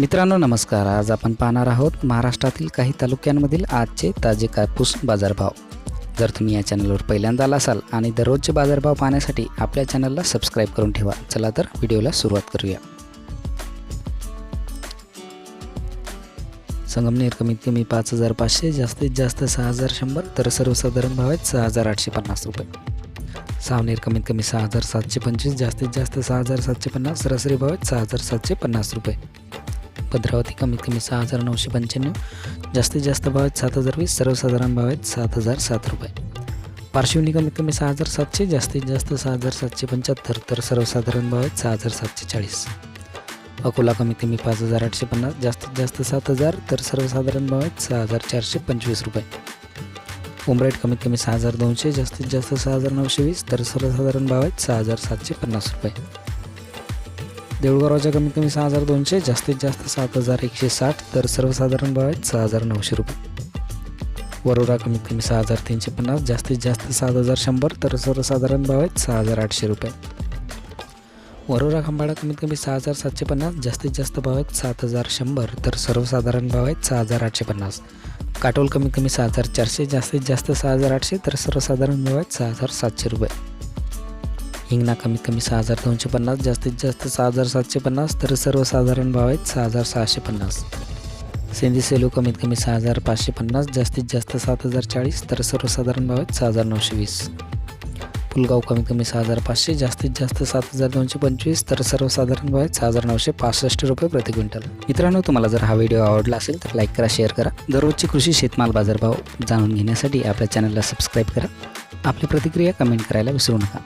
मित्रांनो नमस्कार. आज आपण पाहणार आहोत महाराष्ट्रातील काही तालुक्यांमधील आजचे ताजे कापूस बाजारभाव. जर तुम्ही या चॅनलवर पहिल्यांदा आला असाल आणि दररोजचे बाजारभाव पाहण्यासाठी आपल्या चॅनलला सबस्क्राईब करून ठेवा. चला तर व्हिडिओला सुरुवात करूया. संगमनेर कमीत कमी पाच हजार पाचशे जास्तीत जास्त सहा हजार शंभर तर सर्वसाधारण भाव आहेत सहा हजार आठशे पन्नास रुपये. सावनेर कमीत कमी सहा हजार सातशे पंचवीस जास्तीत जास्त सहा हजार सातशे पन्नास सरासरी भाव आहेत सहा हजार सातशे पन्नास रुपये. भद्रावती कमीत कमी सहा हजार नऊशे पंच्याण्णव जास्तीत जास्त भाव आहेत सात हजार वीस सर्वसाधारण भाव आहेत सात हजार सात रुपये. पार्श्वनी कमीत कमी सहा हजार सातशे जास्तीत जास्त सहा हजार सातशे पंच्याहत्तर तर सर्वसाधारण भाव आहेत सहा हजार सातशे चाळीस. अकोला कमीत कमी पाच हजार आठशे पन्नास जास्तीत जास्त सात हजार तर सर्वसाधारण भाव आहेत सहा हजार चारशे पंचवीस रुपये. उमरेट कमीत कमी सहा हजार दोनशे जास्तीत जास्त सहा हजार नऊशे वीस तर सर्वसाधारण भाव आहेत सहा हजार सातशे पन्नास रुपये. देऊळगावच्या कमीत कमी सहा हजार दोनशे जास्तीत जास्त सात हजार एकशे साठ तर सर्वसाधारण भाव आहेत सहा हजार नऊशे रुपये. वरोरा कमीत कमी सहा हजार तीनशे पन्नास जास्तीत जास्त सात हजार शंभर तर सर्वसाधारण भाव आहेत सहा हजार आठशे रुपये. वरोरा खंबाळा कमीत कमी सहा हजार सातशे पन्नास जास्तीत जास्त भाव आहेत सात हजार शंभर तर सर्वसाधारण भाव आहेत सहा हजार आठशे पन्नास. काटोल कमीत कमी सहा हजार चारशे जास्तीत जास्त सहा हजार आठशे तर सर्वसाधारण भाव आहेत सहा हजार सातशे रुपये. हिंगणा कमीत कमी सहा हजार दोनशे पन्नास जास्तीत जास्त सहा हजार सातशे पन्नास तर सर्वसाधारण भाव आहेत सहा हजार सहाशे पन्नास. सिंधी सेलू कमीत कमी सहा हजार पाचशे पन्नास जास्तीत जास्त सात हजार चाळीस तर सर्वसाधारण भाव आहेत सहा हजार नऊशे वीस. पुलगाव कमीत कमी सहा हजार पाचशे जास्तीत जास्त सात हजार दोनशे पंचवीस तर सर्वसाधारण भाव आहेत सहा हजार नऊशे पासष्ट रुपये प्रति क्विंटल. मित्रांनो तुम्हाला जर हा व्हिडिओ आवडला असेल तर लाईक करा शेअर करा. दररोजचे कृषी शेतमाल बाजारभाव जाणून घेण्यासाठी आपल्या चॅनलला सबस्क्राईब करा. आपली प्रतिक्रिया कमेंट करायला विसरू नका.